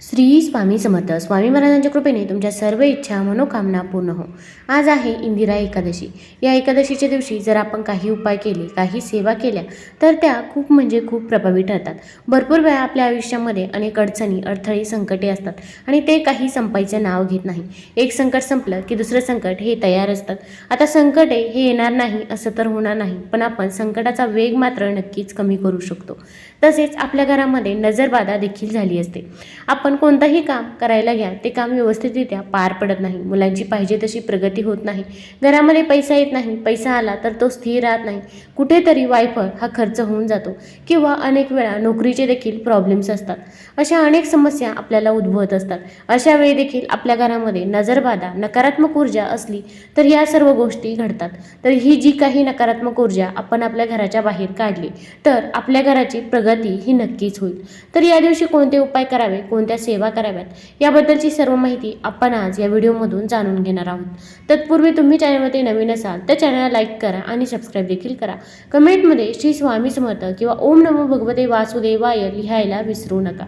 श्री स्वामी समर्थ. स्वामी महाराजांच्या कृपेने तुमच्या सर्व इच्छा मनोकामना पूर्ण हो. आज आहे इंदिरा एकादशी. या एकादशीच्या दिवशी जर आपण काही उपाय केले काही सेवा केल्या तर त्या खूप म्हणजे खूप प्रभावी ठरतात. भरपूर वेळा आपल्या आयुष्यामध्ये अनेक अडचणी अडथळे संकटे असतात आणि ते काही संपायचं नाव घेत नाही. एक संकट संपलं की दुसरं संकट हे तयार असतात आता संकटे हे येणार नाही असं तर होणार नाही पण आपण संकटाचा वेग मात्र नक्कीच कमी करू शकतो. तसेच आपल्या घरामध्ये नजरबाधा देखील झाली असते. आपण कोणतंही काम करायला घ्या ते काम व्यवस्थितरित्या पार पडत नाही. मुलांची पाहिजे तशी प्रगती होत नाही. घरामध्ये पैसा येत नाही पैसा आला तर तो स्थिर राहत नाही. कुठेतरी वायफळ हा खर्च होऊन जातो किंवा अनेक वेळा नोकरीचे देखील प्रॉब्लेम्स असतात. अशा अनेक समस्या आपल्याला उद्भवत असतात. अशा वेळी देखील आपल्या घरामध्ये नजरबाधा नकारात्मक ऊर्जा असली तर या सर्व गोष्टी घडतात. तर ही जी काही नकारात्मक ऊर्जा आपण आपल्या घराच्या बाहेर काढली तर आपल्या घराची प्रगती ही नक्कीच होईल. तर या दिवशी कोणते उपाय करावे कोणत्या सेवा कराव्यात. याबद्दलची सर्व माहिती आपण आज या व्हिडिओमधून जाणून घेणार आहोत. तत्पूर्वी तुम्ही चॅनलमध्ये नवीन असाल तर चॅनलला लाईक करा आणि सबस्क्राईब देखील करा. कमेंटमध्ये श्री स्वामी समर्थ किंवा ओम नमो भगवते वासुदेवाय लिहायला विसरू नका.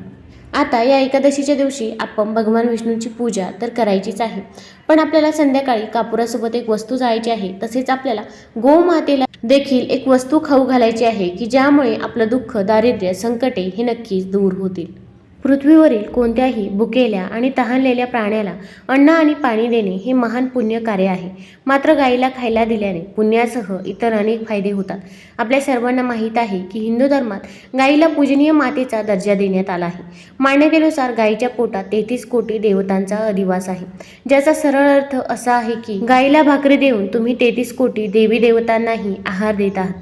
आता या एकादशीच्या दिवशी आपण भगवान विष्णूंची पूजा तर करायचीच आहे. पण आपल्याला संध्याकाळी कापुरासोबत एक वस्तू जायची आहे. तसेच आपल्याला गोमातेला देखील एक वस्तू खाऊ घालायची आहे की ज्यामुळे आपलं दुःख दारिद्र्य संकटे हे नक्कीच दूर होतील. पृथ्वीवरील कोणत्याही भुकेल्या आणि तहानलेल्या प्राण्याला अन्न आणि पाणी देणे हे महान पुण्य कार्य आहे. मात्र गाईला खायला दिल्याने पुण्यासह इतर अनेक फायदे होतात. आपल्या सर्वांना माहीत आहे की हिंदू धर्मात गाईला पूजनीय मातेचा दर्जा देण्यात आला आहे. मान्यतेनुसार गाईच्या पोटात तेहतीस कोटी देवतांचा अधिवास आहे. ज्याचा सरळ अर्थ असा आहे की गाईला भाकरी देऊन तुम्ही तेहतीस कोटी देवी देवतांनाही आहार देत आहात.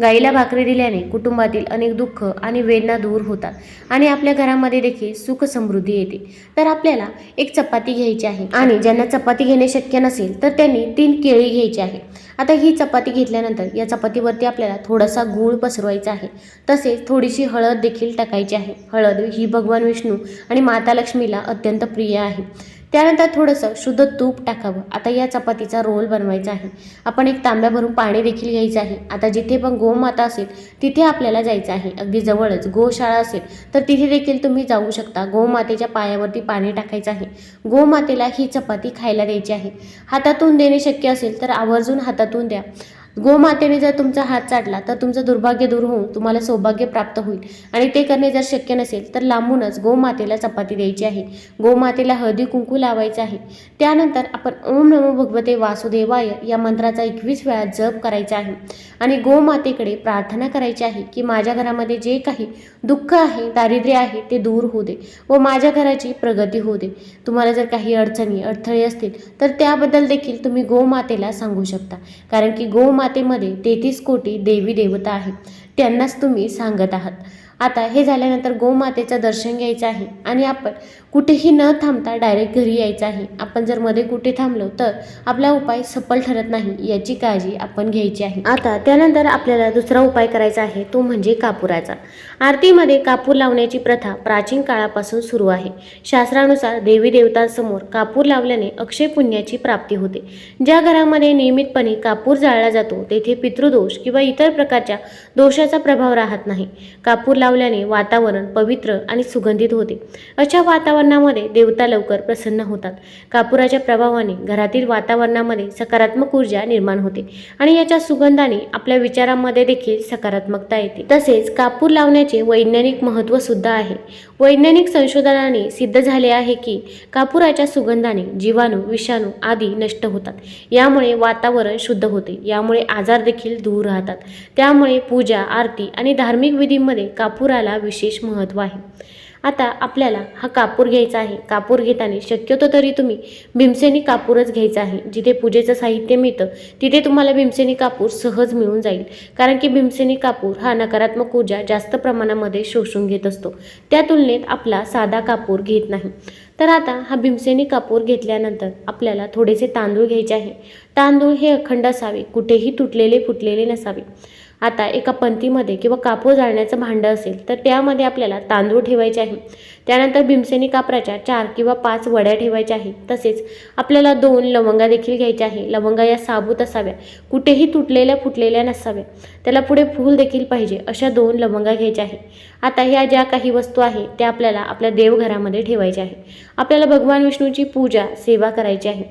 गाईला भाकरी दिल्याने कुटुंबातील अनेक दुःख आणि वेदना दूर होतात आणि आपल्या घरामध्ये देखील सुख समृद्धी येते. तर आपल्याला एक चपाती घ्यायची आहे आणि ज्यांना चपाती घेणे शक्य नसेल तर त्यांनी तीन केळी घ्यायची आहे. आता ही चपाती घेतल्यानंतर या चपातीवरती आपल्याला थोडासा गूळ पसरवायचा आहे. तसेच थोडीशी हळद देखील टाकायची आहे. हळद ही भगवान विष्णू आणि माता लक्ष्मीला अत्यंत प्रिय आहे. त्यानंतर थोडंसं शुद्ध तूप टाकावं. आता या चपातीचा रोल बनवायचा आहे. आपण एक तांब्या भरून पाणी देखील घ्यायचं आहे. आता जिथे पण गोमाता असेल तिथे आपल्याला जायचं आहे. अगदी जवळच गोशाळा असेल तर तिथे देखील तुम्ही जाऊ शकता. गोमातेच्या पायावरती पाणी टाकायचं आहे. गोमातेला ही चपाती खायला द्यायची आहे. हातातून देणे शक्य असेल तर आवर्जून हातातून द्या. गोमातेने जर तुमचा हात चाटला तर तुमचं दुर्भाग्य दूर होऊन तुम्हाला सौभाग्य प्राप्त होईल. आणि ते करणे जर शक्य नसेल तर लांबूनच गोमातेला चपाती द्यायची आहे. गोमातेला हळदी कुंकू लावायचं आहे. त्यानंतर आपण ओम नमो भगवते वासुदेवाय या मंत्राचा एकवीस वेळा जप करायचा आहे. आणि गोमातेकडे प्रार्थना करायची आहे की माझ्या घरामध्ये जे काही दुःख आहे दारिद्र्य आहे ते दूर होऊ दे व माझ्या घराची प्रगती होऊ दे. तुम्हाला जर काही अडचणी अडथळे असतील तर त्याबद्दल देखील तुम्ही गोमातेला सांगू शकता. कारण की मातेमध्ये तेहतीस कोटी देवी देवता आहेत. त्यांनाच तुम्ही सांगत आहात. आता हे झाल्यानंतर गोमातेचं दर्शन घ्यायचं आहे आणि आपण कुठेही न थांबता डायरेक्ट घरी यायचं आहे. आपण जर मध्ये कुठे थांबलो तर आपला उपाय सफल ठरत नाही याची काळजी आपण घ्यायची आहे. आता त्यानंतर आपल्याला दुसरा उपाय करायचा आहे तो म्हणजे कापुराचा. आरतीमध्ये कापूर लावण्याची प्रथा प्राचीन काळापासून सुरू आहे. शास्त्रानुसार देवी देवतांसमोर कापूर लावल्याने अक्षय पुण्याची प्राप्ती होते. ज्या घरामध्ये नियमितपणे कापूर जाळला जातो तेथे पितृदोष किंवा इतर प्रकारच्या दोषाचा प्रभाव राहत नाही. कापूर लावल्याने वातावरण पवित्र आणि सुगंधित होते. अशा वातावरणामध्ये देवता लवकर प्रसन्न होतात. कापुराच्या प्रभावाने घरातील वातावरणामध्ये सकारात्मक ऊर्जा निर्माण होते आणि याच्या सुगंधाने आपल्या विचारांमध्ये देखील सकारात्मकता येते. तसेच कापूर लावण्याचे वैज्ञानिक महत्त्व सुद्धा आहे. वैज्ञानिक संशोधनाने सिद्ध झाले आहे की कापुराच्या सुगंधाने जीवाणू विषाणू आदी नष्ट होतात. यामुळे वातावरण शुद्ध होते. यामुळे आजार देखील दूर राहतात. त्यामुळे पूजा आरती आणि धार्मिक विधींमध्ये कापूर कापुराला विशेष महत्त्व आहे. आता आपल्याला हा कापूर घ्यायचा आहे. कापूर घेताना शक्यतो तरी तुम्ही भीमसेनी कापूरच घ्यायचा आहे. जिथे पूजेचं साहित्य मिळतं तिथे तुम्हाला भीमसेनी कापूर सहज मिळून जाईल. कारण की भीमसेनी कापूर हा नकारात्मक ऊर्जा जास्त प्रमाणामध्ये शोषून घेत असतो. त्या तुलनेत आपला साधा कापूर घेत नाही. तर आता हा भीमसेनी कापूर घेतल्यानंतर आपल्याला थोडेसे तांदूळ घ्यायचे आहे. तांदूळ हे अखंड असावे. कुठेही तुटलेले फुटलेले नसावे. आता एका पंतीमध्ये किंवा कापूर जाळण्याचं भांडं असेल तर त्यामध्ये आपल्याला तांदूळ ठेवायचे आहे. त्यानंतर भीमसेनी कापराच्या चार किंवा पाच वड्या ठेवायच्या आहेत तसेच आपल्याला दोन लवंगा देखील घ्यायच्या आहे. लवंगा या साबूत असाव्या. कुठेही तुटलेल्या फुटलेल्या नसाव्या. त्याला पुढे फूल देखील पाहिजे अशा दोन लवंगा घ्यायच्या आहे. आता ह्या ज्या काही वस्तू आहे त्या आपल्याला आपल्या देवघरामध्ये ठेवायच्या आहे. आपल्याला भगवान विष्णूची पूजा सेवा करायची आहे.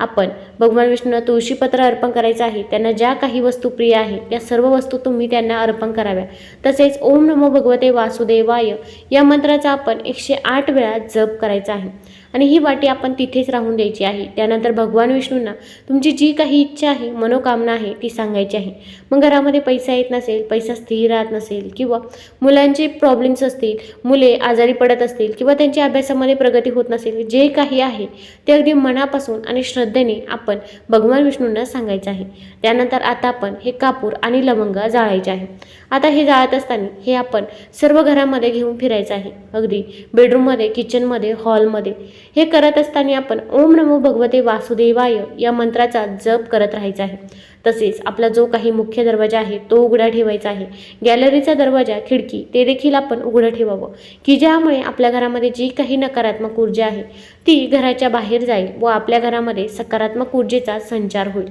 आपण भगवान विष्णूंना तुळशीपत्र अर्पण करायचं आहे. त्यांना ज्या काही वस्तू प्रिय आहे त्या सर्व वस्तू तुम्ही त्यांना अर्पण कराव्या. तसेच ओम नमो भगवते वासुदेवाय या मंत्राचा आपण एकशे आठ वेळा जप करायचा आहे. आणि ही वाटी आपण तिथेच राहून द्यायची आहे. त्यानंतर भगवान विष्णूंना तुमची जी काही इच्छा आहे मनोकामना आहे ती सांगायची आहे. मग घरामध्ये पैसा येत नसेल पैसा स्थिर राहत नसेल किंवा मुलांचे प्रॉब्लेम्स असतील मुले आजारी पडत असतील किंवा त्यांच्या अभ्यासामध्ये प्रगती होत नसेल जे काही आहे ते अगदी मनापासून आणि श्रद्धेने आपण भगवान विष्णूंना सांगायचं आहे. त्यानंतर आता आपण हे कापूर आणि लवंग जाळायचे आहे. आता हे जाळत असताना हे आपण सर्व घरामध्ये घेऊन फिरायचं आहे. अगदी बेडरूममध्ये किचनमध्ये हॉलमध्ये हे करत असताना आपण ओम नमो भगवते वासुदेवाय या मंत्राचा जप करत राहायचा आहे. तसेच आपला जो काही मुख्य दरवाजा आहे तो उघडा ठेवायचा आहे. गॅलरीचा दरवाजा खिडकी ते देखील आपण उघडं ठेवावं. की ज्यामुळे आपल्या घरामध्ये जी काही नकारात्मक ऊर्जा आहे ती घराच्या बाहेर जाईल व आपल्या घरामध्ये सकारात्मक ऊर्जेचा संचार होईल.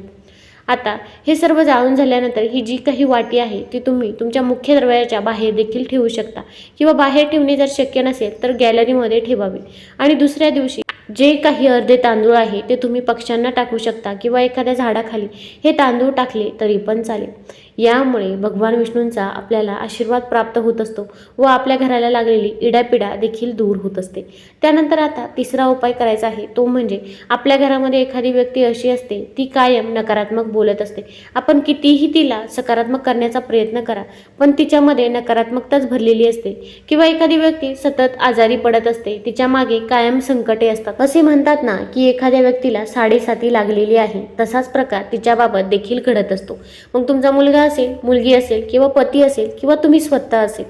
आता हे सर्व जाळून झाल्यानंतर ही जी काही वाटी आहे ती तुम्ही तुमच्या मुख्य दरवाजाच्या बाहेर देखील ठेवू शकता. किंवा बाहेर ठेवणे जर शक्य नसेल तर गॅलरीमध्ये ठेवावी. आणि दुसऱ्या दिवशी जे काही अर्धे तांदूळ आहे ते तुम्ही पक्ष्यांना टाकू शकता किंवा एखाद्या झाडाखाली हे तांदूळ टाकले तरी पण चालेल. यामुळे भगवान विष्णूंचा आपल्याला आशीर्वाद प्राप्त होत असतो व आपल्या घराला लागलेली इडापिडा देखील दूर होत असते. त्यानंतर आता तिसरा उपाय करायचा आहे तो म्हणजे आपल्या घरामध्ये एखादी व्यक्ती अशी असते ती कायम नकारात्मक बोलत असते. आपण कितीही तिला सकारात्मक करण्याचा प्रयत्न करा पण तिच्यामध्ये नकारात्मकताच भरलेली असते. किंवा एखादी व्यक्ती सतत आजारी पडत असते तिच्यामागे कायम संकटे असतात. असे म्हणतात ना की एखाद्या व्यक्तीला साडेसाती लागलेली आहे तसाच प्रकार तिच्याबाबत देखील घडत असतो. मग तुमचा मुलगा असेल मुलगी असेल किंवा पती असेल किंवा तुम्ही स्वतः असेल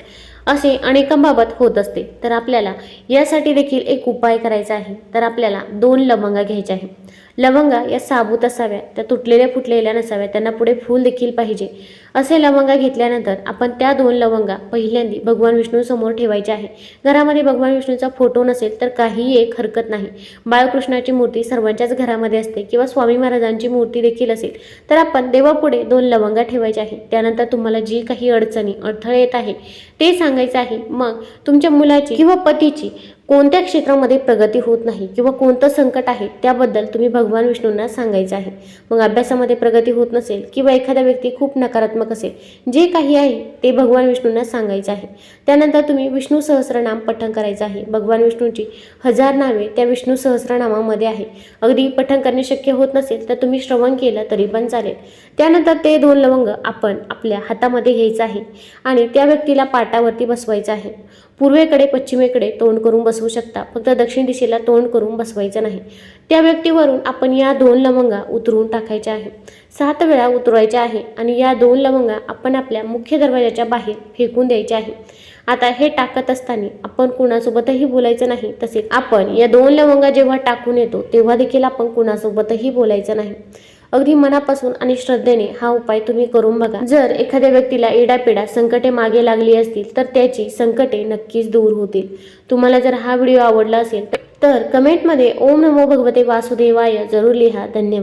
असे अनेकांबाबत होत असते. तर आपल्याला यासाठी देखील एक उपाय करायचा आहे. तर आपल्याला दोन लवंगा घ्यायच्या आहे लवंगा या साबूत असाव्या त्या तुटलेल्या फुटलेल्या नसाव्या त्यांना पुढे फूल देखील पाहिजे. असे लवंगा घेतल्यानंतर आपण त्या दोन लवंगा पहिल्यांदी भगवान विष्णूसमोर ठेवायचे आहे. घरामध्ये भगवान विष्णूचा फोटो नसेल तर काहीही एक हरकत नाही. बाळकृष्णाची मूर्ती सर्वांच्याच घरामध्ये असते किंवा स्वामी महाराजांची मूर्ती देखील असेल तर आपण देवापुढे दोन लवंगा ठेवायचे आहे. त्यानंतर तुम्हाला जी काही अडचणी अडथळे येत आहे ते सांगायचं आहे. मग तुमच्या मुलाची किंवा पतीची कोणत्या क्षेत्रामध्ये प्रगती होत नाही किंवा कोणतं संकट आहे त्याबद्दल तुम्ही भगवान विष्णूंना सांगायचं आहे. मग अभ्यासामध्ये प्रगती होत नसेल किंवा एखादा व्यक्ती खूप नकारात्मक असेल जे काही आहे ते भगवान विष्णूंना सांगायचं आहे. त्यानंतर तुम्ही विष्णू सहस्रनाम पठण करायचं आहे. भगवान विष्णूंची हजार नावे त्या विष्णू सहस्रनामामध्ये आहे. अगदी पठण करणे शक्य होत नसेल तर तुम्ही श्रवण केलं तरी पण चालेल. त्यानंतर ते दोन लवंग आपण आपल्या हातामध्ये घ्यायचं आहे आणि त्या व्यक्तीला पाटावरती बसवायचं आहे. पूर्वेकडे पश्चिमेकडे तोंड करून बसवू शकता. फक्त दक्षिण दिशेला तोंड करून बसवायचं नाही. त्या व्यक्तीवरून आपण या दोन लवंगा उतरून टाकायच्या आहे सात वेळा उतरवायच्या आहे आणि या दोन लवंगा आपण आपल्या मुख्य दरवाजाच्या बाहेर फेकून द्यायच्या आहे आता हे टाकत असताना आपण कुणासोबतही बोलायचं नाही. तसेच आपण या दोन लवंगा जेव्हा टाकून येतो तेव्हा देखील आपण कुणासोबतही बोलायचं नाही. अगदी मनापासून आणि श्रद्धेने हा उपाय तुम्ही करून बघा. जर एखाद्या व्यक्तीला इडापिडा संकटे मागे लागली असतील तर त्याची संकटे नक्कीच दूर होतील. तुम्हाला जर हा व्हिडिओ आवडला असेल तर कमेंटमध्ये ओम नमो भगवते वासुदेवाय जरूर लिहा. धन्यवाद.